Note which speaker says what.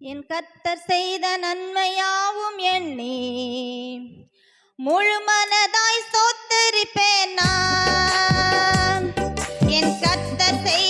Speaker 1: என் கத்தர் செய்த நன்மையாவும் எண்ணி முழு மனதாய் சோத்தரிப்பேன் நான். என் கத்தர் செய்த